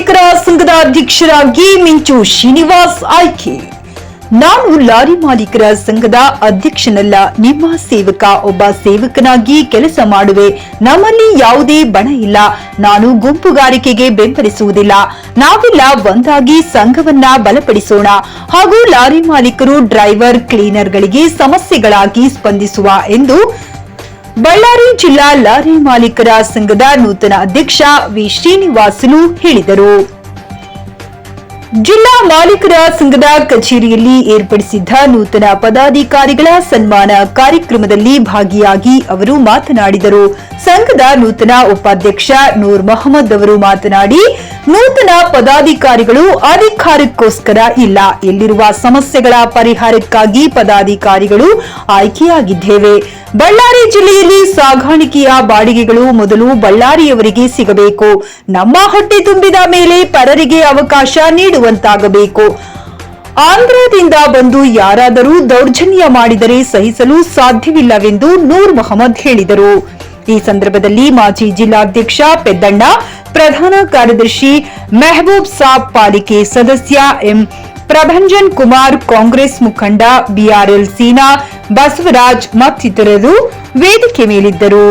ಅಧ್ಯಕ್ಷರಾಗಿ ಮಿಂಚು ಶ್ರೀನಿವಾಸ್ ಆಯ್ಕೆ. ನಾನು ಲಾರಿ ಮಾಲೀಕರ ಸಂಘದ ಅಧ್ಯಕ್ಷನಲ್ಲ, ನಿಮ್ಮ ಸೇವಕ, ಒಬ್ಬ ಸೇವಕನಾಗಿ ಕೆಲಸ ಮಾಡುವೆ. ನಮ್ಮಲ್ಲಿ ಯಾವುದೇ ಬಣ ಇಲ್ಲ. ನಾನು ಗುಂಪುಗಾರಿಕೆಗೆ ಬೆಂಬಲಿಸುವುದಿಲ್ಲ. ನಾವೆಲ್ಲ ಒಂದಾಗಿ ಸಂಘವನ್ನ ಬಲಪಡಿಸೋಣ. ಹಾಗೂ ಲಾರಿ ಮಾಲೀಕರು ಡ್ರೈವರ್, ಕ್ಲೀನರ್ಗಳಿಗೆ ಸಮಸ್ಯೆಗಳಾಗಿ ಸ್ಪಂದಿಸುವ ಎಂದು ಬಳ್ಳಾರಿ ಜಿಲ್ಲಾ ಲಾರಿ ಮಾಲೀಕರ ಸಂಘದ ನೂತನ ಅಧ್ಯಕ್ಷ ವಿ ಶ್ರೀನಿವಾಸಲು ಹೇಳಿದರು. ಜಿಲ್ಲಾ ಮಾಲೀಕರ ಸಂಘದ ಕಚೇರಿಯಲ್ಲಿ ಏರ್ಪಡಿಸಿದ್ದ ನೂತನ ಪದಾಧಿಕಾರಿಗಳ ಸನ್ಮಾನ ಕಾರ್ಯಕ್ರಮದಲ್ಲಿ ಭಾಗಿಯಾಗಿ ಅವರು ಮಾತನಾಡಿದರು. ಸಂಘದ ನೂತನ ಉಪಾಧ್ಯಕ್ಷ ನೂರ್ ಮೊಹಮ್ಮದ್ ಅವರು ಮಾತನಾಡಿ ನೂತನ ಪದಾಧಿಕಾರಿಗಳು ಅಧಿಕಾರಕ್ಕೋಸ್ಕರ ಇಲ್ಲ. ಇಲ್ಲಿರುವ ಸಮಸ್ಯೆಗಳ ಪರಿಹಾರಕ್ಕಾಗಿ ಪದಾಧಿಕಾರಿಗಳು ಆಯ್ಕೆಯಾಗಿದ್ದೇವೆ. ಬಳ್ಳಾರಿ ಜಿಲ್ಲೆಯಲ್ಲಿ ಸಾಗಾಣಿಕೆಯ ಬಾಡಿಗೆಗಳು ಮೊದಲು ಬಳ್ಳಾರಿಯವರಿಗೆ ಸಿಗಬೇಕು. ನಮ್ಮ ಹೊಟ್ಟೆ ತುಂಬಿದ ಮೇಲೆ ಪರರಿಗೆ ಅವಕಾಶ ನೀಡುವಂತಾಗಬೇಕು. ಆಂಧ್ರದಿಂದ ಬಂದು ಯಾರಾದರೂ ದೌರ್ಜನ್ಯ ಮಾಡಿದರೆ ಸಹಿಸಲು ಸಾಧ್ಯವಿಲ್ಲವೆಂದು ನೂರ್ ಮೊಹಮ್ಮದ್ ಹೇಳಿದರು. ಈ ಸಂದರ್ಭದಲ್ಲಿ ಮಾಜಿ ಜಿಲ್ಲಾಧ್ಯಕ್ಷ ಪೆದ್ದಣ್ಣ ಪ್ರಧಾನ ಕಾರ್ಯದರ್ಶಿ ಮೆಹಬೂಬ್ ಸಾಬ್ ಪಾಲಿಕೆ ಸದಸ್ಯ ಎಂ ಪ್ರಭಂಜನ್ ಕುಮಾರ್ ಕಾಂಗ್ರೆಸ್ ಮುಖಂಡ ಬಿಆರ್ಎಲ್ ಸೀನಾ ಬಸವರಾಜ್ ಮತ್ತಿತರರು ವೇದಿಕೆ ಮೇಲಿದ್ದರು.